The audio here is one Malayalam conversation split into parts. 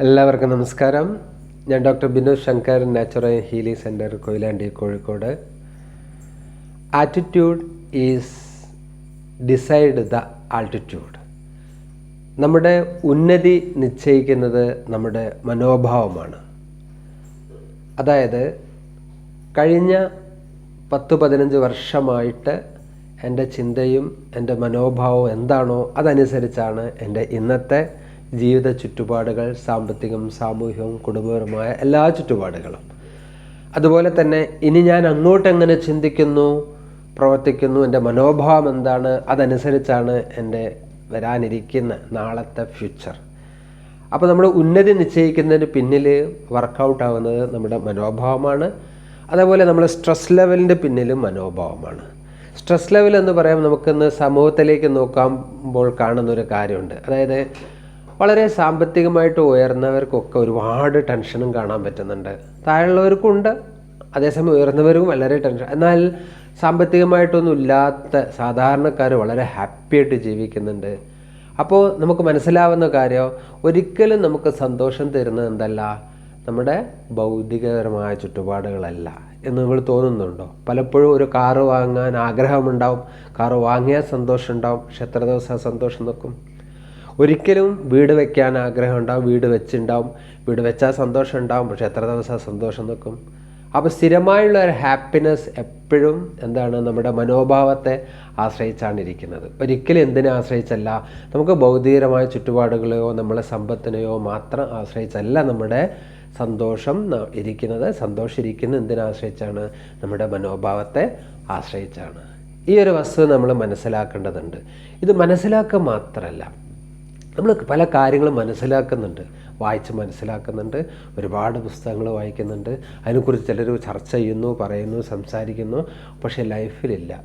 എല്ലാവർക്കും നമസ്കാരം. ഞാൻ doctor Binu Shankar natural healing centre Koyilandy Kozhikode. Attitude is decide the altitude. നമ്മുടെ ഉന്നതി നിശ്ചയിക്കുന്നത് നമ്മുടെ മനോഭാവമാണ്. അതായത് കഴിഞ്ഞ പത്ത് പതിനഞ്ച് വർഷമായിട്ട് എന്റെ ചിന്തയും എന്റെ മനോഭാവവും എന്താണോ അതനുസരിച്ചാണ് എന്റെ ഇന്നത്തെ ജീവിത ചുറ്റുപാടുകൾ സാമ്പത്തികം സാമൂഹികവും കുടുംബപരമായ എല്ലാ ചുറ്റുപാടുകളും. അതുപോലെ തന്നെ ഇനി ഞാൻ അങ്ങോട്ട് എങ്ങനെ ചിന്തിക്കുന്നു പ്രവർത്തിക്കുന്നു എന്റെ മനോഭാവം എന്താണ് അതനുസരിച്ചാണ് എന്റെ വരാനിരിക്കുന്ന നാളത്തെ ഫ്യൂച്ചർ അപ്പോൾ നമ്മൾ ഉന്നതി നിശ്ചയിക്കുന്നതിന് പിന്നിൽ വർക്കൗട്ട് ആവുന്നത് നമ്മുടെ മനോഭാവമാണ്. അതേപോലെ നമ്മുടെ സ്ട്രെസ് ലെവലിന്റെ പിന്നിലും മനോഭാവമാണ്. സ്ട്രെസ് ലെവൽ എന്ന് പറയാൻ നമുക്കിന്ന് സമൂഹത്തിലേക്ക് നോക്കുമ്പോൾ കാണുന്ന ഒരു കാര്യമുണ്ട്. അതായത് വളരെ സാമ്പത്തികമായിട്ട് ഉയർന്നവർക്കൊക്കെ ഒരുപാട് ടെൻഷനും കാണാൻ പറ്റുന്നുണ്ട്. താഴെയുള്ളവർക്കും ഉണ്ട് അതേസമയം ഉയർന്നവരും വളരെ ടെൻഷൻ. എന്നാൽ സാമ്പത്തികമായിട്ടൊന്നും ഇല്ലാത്ത സാധാരണക്കാർ വളരെ ഹാപ്പിയായിട്ട് ജീവിക്കുന്നുണ്ട്. അപ്പോൾ നമുക്ക് മനസ്സിലാവുന്ന കാര്യം ഒരിക്കലും നമുക്ക് സന്തോഷം തരുന്നത് എന്തല്ല നമ്മുടെ ഭൗതികപരമായ ചുറ്റുപാടുകളല്ല എന്ന് നിങ്ങൾ തോന്നുന്നുണ്ടോ? പലപ്പോഴും ഒരു കാറ് വാങ്ങാൻ ആഗ്രഹമുണ്ടാവും കാറ് വാങ്ങിയാൽ സന്തോഷം ഉണ്ടാവും പക്ഷെ ദിവസം സന്തോഷം നിൽക്കും? ഒരിക്കലും വീട് വെക്കാൻ ആഗ്രഹം ഉണ്ടാവും വീട് വെച്ചുണ്ടാവും വീട് വെച്ചാൽ സന്തോഷം ഉണ്ടാവും പക്ഷെ എത്ര ദിവസം സന്തോഷം നിൽക്കും അപ്പോൾ സ്ഥിരമായുള്ള ഒരു ഹാപ്പിനെസ് എപ്പോഴും എന്താണ് നമ്മുടെ മനോഭാവത്തെ ആശ്രയിച്ചാണ് ഇരിക്കുന്നത് ഒരിക്കലും എന്തിനെ ആശ്രയിച്ചല്ല നമുക്ക് ഭൗതികരമായ ചുറ്റുപാടുകളെയോ നമ്മളെ സമ്പത്തിനെയോ മാത്രം ആശ്രയിച്ചല്ല നമ്മുടെ സന്തോഷം ഇരിക്കുന്നത്. എന്തിനെ ആശ്രയിച്ചാണ്? നമ്മുടെ മനോഭാവത്തെ ആശ്രയിച്ചാണ്. ഈ ഒരു വസ്തു നമ്മൾ മനസ്സിലാക്കേണ്ടതുണ്ട്. ഇത് മനസ്സിലാക്കുക മാത്രമല്ല നമ്മൾ പല കാര്യങ്ങളും മനസ്സിലാക്കുന്നുണ്ട്. വായിച്ച് മനസ്സിലാക്കുന്നുണ്ട്. ഒരുപാട് പുസ്തകങ്ങൾ വായിക്കുന്നുണ്ട്. അതിനെക്കുറിച്ച് ചിലർ ചർച്ച ചെയ്യുന്നു പറയുന്നു സംസാരിക്കുന്നു. പക്ഷേ ലൈഫിലില്ല.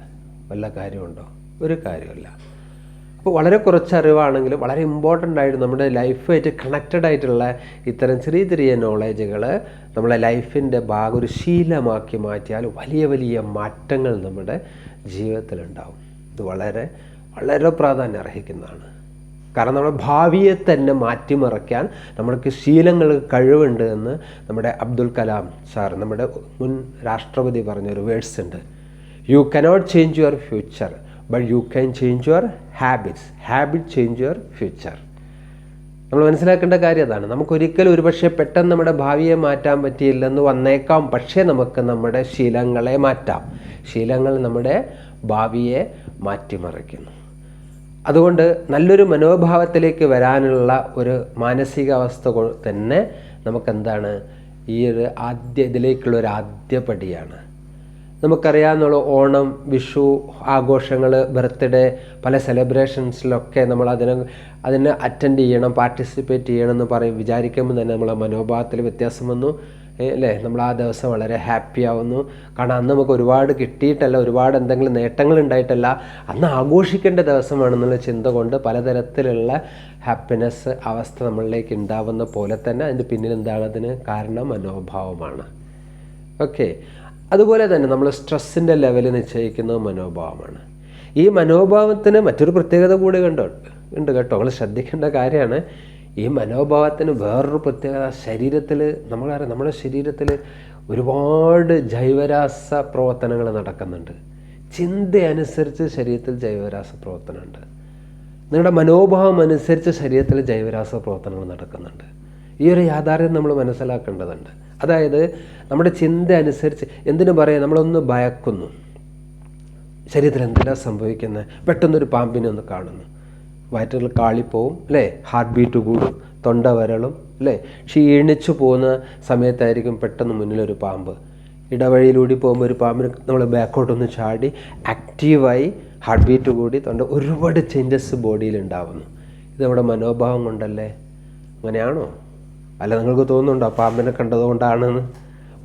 വല്ല കാര്യമുണ്ടോ? ഒരു കാര്യമില്ല. അപ്പോൾ വളരെ കുറച്ച് അറിവാണെങ്കിലും വളരെ ഇമ്പോർട്ടന്റ് ആയിട്ട് നമ്മുടെ ലൈഫുമായിട്ട് കണക്റ്റഡ് ആയിട്ടുള്ള ഇത്തരം ചെറിയ ചെറിയ നോളേജുകൾ നമ്മളെ ലൈഫിന്റെ ഭാഗം ഒരു ശീലമാക്കി മാറ്റിയാൽ വലിയ വലിയ മാറ്റങ്ങൾ നമ്മുടെ ജീവിതത്തിലുണ്ടാവും. ഇത് വളരെ വളരെ പ്രാധാന്യം അർഹിക്കുന്നതാണ്. കാരണം നമ്മുടെ ഭാവിയെ തന്നെ മാറ്റിമറിക്കാൻ നമ്മൾക്ക് ശീലങ്ങൾ കഴിവുണ്ട് എന്ന് നമ്മുടെ അബ്ദുൽ കലാം സാർ നമ്മുടെ മുൻ രാഷ്ട്രപതി പറഞ്ഞൊരു വേർഡ്സ് ഉണ്ട്. You cannot change your future but you can change your habits habit change your future നമ്മൾ മനസ്സിലാക്കേണ്ട കാര്യം അതാണ്. നമുക്കൊരിക്കലും ഒരുപക്ഷെ പെട്ടെന്ന് നമ്മുടെ ഭാവിയെ മാറ്റാൻ പറ്റിയില്ലെന്ന് വന്നേക്കാം. പക്ഷേ നമുക്ക് നമ്മുടെ ശീലങ്ങളെ മാറ്റാം. ശീലങ്ങൾ നമ്മുടെ ഭാവിയെ മാറ്റിമറിക്കുന്നു. അതുകൊണ്ട് നല്ലൊരു മനോഭാവത്തിലേക്ക് വരാനുള്ള ഒരു മാനസികാവസ്ഥ തന്നെ നമുക്കെന്താണ്? ഈ ഒരു ആദ്യ ഇതിലേക്കുള്ള ഒരു ആദ്യ പടിയാണ്. നമുക്കറിയാവുന്ന ഓണം വിഷു ആഘോഷങ്ങൾ ബർത്ത്ഡേ പല സെലിബ്രേഷൻസിലൊക്കെ നമ്മൾ അതിനെ അതിനെ അറ്റൻഡ് ചെയ്യണം പാർട്ടിസിപ്പേറ്റ് ചെയ്യണം എന്ന് പറയും. വിചാരിക്കുമ്പോൾ തന്നെ നമ്മളെ മനോഭാവത്തിൽ വ്യത്യാസം വന്നു. അല്ലേ? നമ്മൾ ആ ദിവസം വളരെ ഹാപ്പി ആവുന്നു. കാരണം അന്ന് നമുക്ക് ഒരുപാട് കിട്ടിയിട്ടല്ല ഒരുപാട് എന്തെങ്കിലും നേട്ടങ്ങൾ ഉണ്ടായിട്ടല്ല. അന്ന് ആഘോഷിക്കേണ്ട ദിവസം ദിവസമാണെന്നുള്ള ചിന്ത കൊണ്ട് പലതരത്തിലുള്ള ഹാപ്പിനെസ് അവസ്ഥ നമ്മളിലേക്ക് ഉണ്ടാവുന്ന പോലെ തന്നെ അതിന്റെ പിന്നിൽ എന്താണ് അതിന് കാരണം? മനോഭാവമാണ്. ഓക്കെ അതുപോലെ തന്നെ നമ്മൾ സ്ട്രെസ്സിന്റെ ലെവൽ നിശ്ചയിക്കുന്നത് മനോഭാവമാണ്. ഈ മനോഭാവത്തിന് മറ്റൊരു പ്രത്യേകത കൂടി കണ്ടോ? ഉണ്ട് കേട്ടോ. നമ്മൾ ശ്രദ്ധിക്കേണ്ട കാര്യമാണ്. ഈ മനോഭാവത്തിന് വേറൊരു പ്രത്യേകത ശരീരത്തിൽ നമ്മളറിയാം നമ്മുടെ ശരീരത്തിൽ ഒരുപാട് ജൈവരാസ പ്രവർത്തനങ്ങൾ നടക്കുന്നുണ്ട്. ചിന്ത അനുസരിച്ച് ശരീരത്തിൽ ജൈവരാസ പ്രവർത്തനമുണ്ട്. നിങ്ങളുടെ മനോഭാവം അനുസരിച്ച് ശരീരത്തിൽ ജൈവരാസ പ്രവർത്തനങ്ങൾ നടക്കുന്നുണ്ട്. ഈ ഒരു യാഥാർത്ഥ്യം നമ്മൾ മനസ്സിലാക്കേണ്ടതുണ്ട്. അതായത് നമ്മുടെ ചിന്ത അനുസരിച്ച് എന്തിനു പറയാം നമ്മളൊന്ന് ഭയക്കുന്നു. ശരീരത്തിൽ എന്തെല്ലാം സംഭവിക്കുന്നത് പെട്ടെന്നൊരു പാമ്പിനെ ഒന്ന് കാണുന്നു. വയറ്റിൽ കാളിപ്പോവും അല്ലേ? ഹാർട്ട് ബീറ്റ് കൂടും തൊണ്ട വരളും അല്ലേ? ക്ഷീണിച്ചു പോകുന്ന സമയത്തായിരിക്കും പെട്ടെന്ന് മുന്നിലൊരു പാമ്പ്. ഇടവഴിയിലൂടെ പോകുമ്പോൾ ഒരു പാമ്പിന് നമ്മൾ ബാക്കോട്ടൊന്ന് ചാടി ആക്റ്റീവായി ഹാർട്ട് ബീറ്റ് കൂടി തൊണ്ട ഒരുപാട് ചേഞ്ചസ് ബോഡിയിൽ ഉണ്ടാവുന്നു ഇത് നമ്മുടെ മനോഭാവം കൊണ്ടല്ലേ? അങ്ങനെയാണോ? അല്ല നിങ്ങൾക്ക് തോന്നുന്നുണ്ടോ പാമ്പിനെ കണ്ടതുകൊണ്ടാണെന്ന്?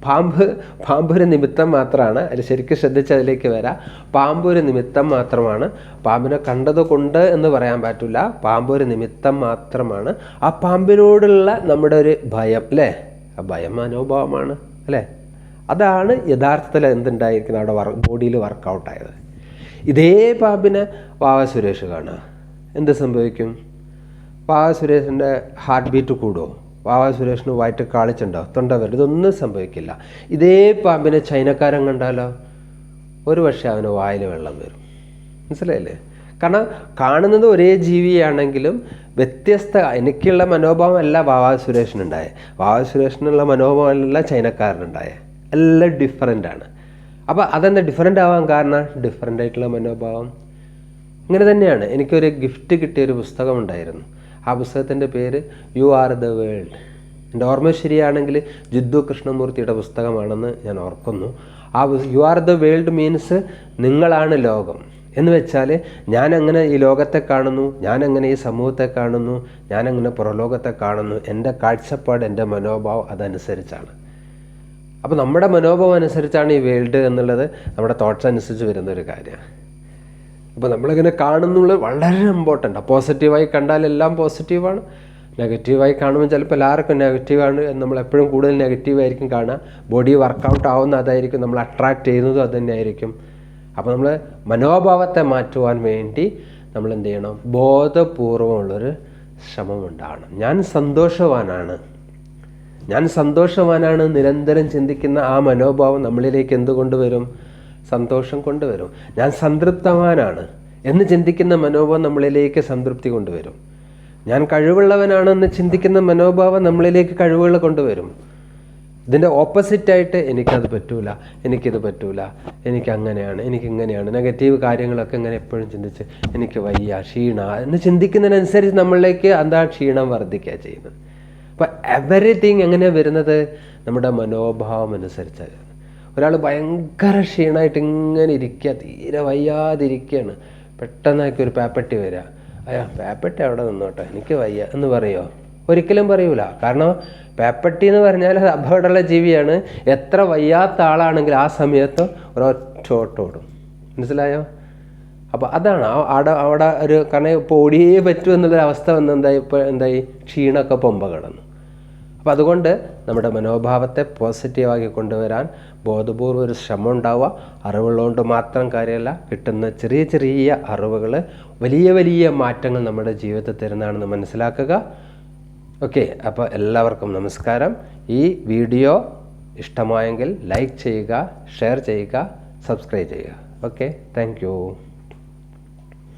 പാമ്പ് പാമ്പ് ഒരു നിമിത്തം മാത്രമാണ് അത് ശരിക്കും ശ്രദ്ധിച്ച് അതിലേക്ക് വരാം. പാമ്പ് ഒരു നിമിത്തം മാത്രമാണ്. പാമ്പിനെ കണ്ടത് കൊണ്ട് എന്ന് പറയാൻ പറ്റില്ല പാമ്പ് ഒരു നിമിത്തം മാത്രമാണ്. ആ പാമ്പിനോടുള്ള നമ്മുടെ ഒരു ഭയം അല്ലേ? ആ ഭയം മനോഭാവമാണ് അല്ലേ? അതാണ് യഥാർത്ഥത്തിൽ എന്തുണ്ടായിരിക്കുന്നത് അവിടെ വർക്ക് ബോഡിയിൽ വർക്കൗട്ടായത്. ഇതേ പാമ്പിനെ വാവ സുരേഷ് കാണുക. എന്ത് സംഭവിക്കും? വാവ സുരേഷിന്റെ ഹാർട്ട് ബീറ്റ് കൂടുമോ വാവാ സുരേഷിന് വയറ്റ് കാളിച്ചുണ്ടാവും തൊണ്ട വരും ഇതൊന്നും സംഭവിക്കില്ല. ഇതേ പാമ്പിനെ ചൈനക്കാരൻ കണ്ടാലോ? ഒരു പക്ഷേ അവന് വായിൽ വെള്ളം വരും. മനസ്സിലായില്ലേ? കാരണം കാണുന്നത് ഒരേ ജീവിയാണെങ്കിലും വ്യത്യസ്ത എനിക്കുള്ള മനോഭാവമല്ല വാവാ സുരേഷിനുണ്ടായ. വാവാ സുരേഷിനുള്ള മനോഭാവമല്ല ചൈനക്കാരനുണ്ടായ. എല്ലാം ഡിഫറെന്റ് ആണ്. അപ്പോൾ അതെന്താ ഡിഫറെന്റ് ആവാൻ കാരണം? ഡിഫറെന്റ് ആയിട്ടുള്ള മനോഭാവം. ഇങ്ങനെ തന്നെയാണ്. എനിക്കൊരു ഗിഫ്റ്റ് കിട്ടിയ ഒരു പുസ്തകം ഉണ്ടായിരുന്നു. ആ പുസ്തകത്തിന്റെ പേര് യു ആർ ദ വേൾഡ് എന്റെ ഓർമ്മ ശരിയാണെങ്കിൽ ജിദ്ദു കൃഷ്ണമൂർത്തിയുടെ പുസ്തകമാണെന്ന് ഞാൻ ഓർക്കുന്നു. ആ you are the world means നിങ്ങളാണ് ലോകം. എന്ന് വെച്ചാൽ ഞാൻ അങ്ങനെ ഈ ലോകത്തെ കാണുന്നു ഞാൻ അങ്ങനെ ഈ സമൂഹത്തെ കാണുന്നു ഞാൻ അങ്ങനെ പുറലോകത്തെ കാണുന്നു. എന്റെ കാഴ്ചപ്പാട് എന്റെ മനോഭാവം അതനുസരിച്ചാണ്. അപ്പോൾ നമ്മുടെ മനോഭാവം അനുസരിച്ചാണ് ഈ വേൾഡ് എന്നുള്ളത് നമ്മുടെ തോട്ട്സ് അനുസരിച്ച് വരുന്ന ഒരു കാര്യമാണ്. അപ്പോൾ നമ്മളിങ്ങനെ കാണുന്നുള്ളത് വളരെ ഇമ്പോർട്ടന്റ് പോസിറ്റീവായി കണ്ടാൽ എല്ലാം പോസിറ്റീവാണ് നെഗറ്റീവായി കാണുമ്പോൾ ചിലപ്പോൾ എല്ലാവർക്കും നെഗറ്റീവാണ് നമ്മൾ എപ്പോഴും കൂടുതൽ നെഗറ്റീവായിരിക്കും കാണുക. ബോഡി വർക്കൗട്ട് ആവുന്ന അതായിരിക്കും നമ്മൾ അട്രാക്റ്റ് ചെയ്യുന്നതും അത് തന്നെയായിരിക്കും. അപ്പോൾ നമ്മൾ മനോഭാവത്തെ മാറ്റുവാൻ വേണ്ടി നമ്മൾ എന്ത് ചെയ്യണം? ബോധപൂർവമുള്ളൊരു ശ്രമം ഉണ്ടാവണം. ഞാൻ സന്തോഷവാനാണ്. ഞാൻ സന്തോഷവാനാണ് നിരന്തരം ചിന്തിക്കുന്ന ആ മനോഭാവം നമ്മളിലേക്ക് എന്തുകൊണ്ട് കൊണ്ടുവരും സന്തോഷം കൊണ്ടുവരും. ഞാൻ സംതൃപ്തവാനാണ്. എന്ന് ചിന്തിക്കുന്ന മനോഭാവം നമ്മളിലേക്ക് സംതൃപ്തി കൊണ്ടുവരും. ഞാൻ കഴിവുള്ളവനാണെന്ന് ചിന്തിക്കുന്ന മനോഭാവം നമ്മളിലേക്ക് കഴിവുകൾ കൊണ്ടുവരും. ഇതിന്റെ ഓപ്പോസിറ്റായിട്ട് എനിക്കത് പറ്റൂല എനിക്കിത് പറ്റൂല എനിക്ക് അങ്ങനെയാണ് എനിക്ക് ഇങ്ങനെയാണ് നെഗറ്റീവ് കാര്യങ്ങളൊക്കെ ഇങ്ങനെ എപ്പോഴും ചിന്തിച്ച് എനിക്ക് വയ്യ ക്ഷീണ എന്ന് ചിന്തിക്കുന്നതിനനുസരിച്ച് നമ്മളിലേക്ക് എന്താ ക്ഷീണം വർദ്ധിക്കുക ചെയ്യുന്നത്. അപ്പോൾ എവറിത്തിങ് എങ്ങനെയാണ് വരുന്നത്? നമ്മുടെ മനോഭാവം അനുസരിച്ചാണ് ഒരാൾ ഭയങ്കര ക്ഷീണമായിട്ട് ഇങ്ങനെ ഇരിക്കുക തീരെ വയ്യാതിരിക്കുകയാണ്. പെട്ടെന്നാക്കി ഒരു പാപ്പട്ടി വരിക. അയ്യാ പാപ്പട്ടി അവിടെ നിന്നോട്ടെ എനിക്ക് വയ്യ. എന്ന് പറയുമോ ഒരിക്കലും പറയൂല. കാരണം പേപ്പട്ടി എന്ന് പറഞ്ഞാൽ അത് അപകടമുള്ള ജീവിയാണ്. എത്ര വയ്യാത്ത ആളാണെങ്കിൽ ആ സമയത്ത് ഒരൊറ്റ ഓട്ടം ഓടും. മനസ്സിലായോ? അപ്പോൾ അതാണ്. അവിടെ അവിടെ ഒരു കാരണം ഇപ്പോൾ ഓടിയേ പറ്റൂ എന്നുള്ളൊരു അവസ്ഥ വന്ന് എന്തായി? ഇപ്പോൾ എന്തായി? ക്ഷീണമൊക്കെ പൊമ്പ കിടന്നു. അപ്പോൾ അതുകൊണ്ട് നമ്മുടെ മനോഭാവത്തെ പോസിറ്റീവാക്കി കൊണ്ടുവരാൻ ബോധപൂർവം ഒരു ശ്രമം ഉണ്ടാവുക. അറിവുള്ളതുകൊണ്ട് മാത്രം കാര്യമല്ല കിട്ടുന്ന ചെറിയ ചെറിയ അറിവുകൾ വലിയ വലിയ മാറ്റങ്ങൾ നമ്മുടെ ജീവിതത്തിൽ തരുന്നതാണെന്ന് മനസ്സിലാക്കുക. ഓക്കെ അപ്പോൾ എല്ലാവർക്കും നമസ്കാരം. ഈ വീഡിയോ ഇഷ്ടമായെങ്കിൽ ലൈക്ക് ചെയ്യുക ഷെയർ ചെയ്യുക സബ്സ്ക്രൈബ് ചെയ്യുക. Okay thank